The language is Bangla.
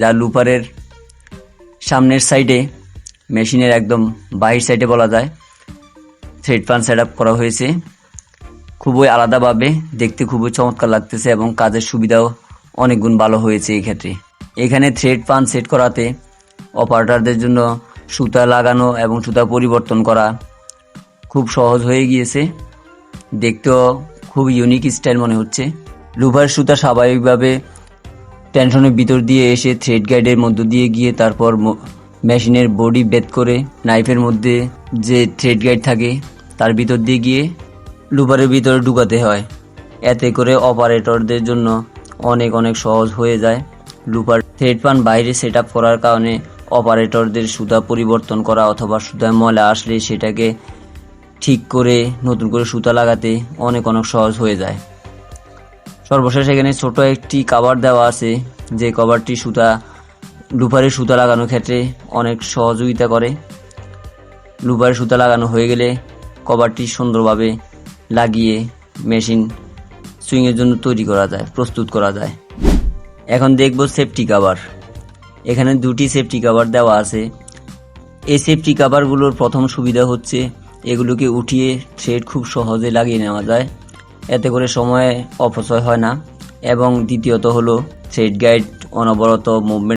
যা লুপারের সামনের সাইডে, মেশিনের একদম বাহির সাইডে বলা যায় থ্রেড পান সেট আপ করা হয়েছে। খুবই আলাদাভাবে দেখতে খুবই চমৎকার লাগতেছে এবং কাজের সুবিধাও অনেক গুণ ভালো হয়েছে এই ক্ষেত্রে। এখানে থ্রেড পান সেট করাতে অপারেটারদের জন্য সুতা লাগানো এবং সুতা পরিবর্তন করা খুব সহজ হয়ে গিয়েছে। দেখতেও খুব ইউনিক স্টাইল মনে হচ্ছে। লুভার সুতা স্বাভাবিকভাবে টেনশনের ভিতর দিয়ে এসে থ্রেড গাইডের মধ্য দিয়ে গিয়ে তারপর মেশিনের বডি বেদ করে নাইফের মধ্যে যে থ্রেড গাইড থাকে, তার ভিতর দিয়ে গিয়ে লুপারের ভিতরে ঢুকাতে হয়। এতে করে অপারেটরদের জন্য অনেক অনেক সহজ হয়ে যায়। লুপার থ্রেড পান বাইরে সেট করার কারণে অপারেটরদের সুতা পরিবর্তন করা অথবা সুতায় ময়লা আসলে সেটাকে ঠিক করে নতুন করে সুতা লাগাতে অনেক অনেক সহজ হয়ে যায়। সর্বশেষ এখানে ছোট একটি কভার দেওয়া আছে, যে কভারটি সুতা লুপারে সুতা লাগানোর ক্ষেত্রে অনেক সহযোগিতা করে। লুপারে সুতা লাগানো হয়ে গেলে কভারটি সুন্দরভাবে লাগিয়ে মেশিন সুইংয়ের জন্য তৈরি করা যায়, প্রস্তুত করা যায়। এখন দেখব সেফটি কভার এখানে দুটি সেফটি কভার দেওয়া আছে। এই সেফটি কাভারগুলোর প্রথম সুবিধা হচ্ছে, এগুলোকে উঠিয়ে থ্রেড খুব সহজে লাগিয়ে নেওয়া যায়। এতে করে সময় অপচয় হয় না। এবং দ্বিতীয়ত হলো সেট গাইড অনবরত মুভমেন্ট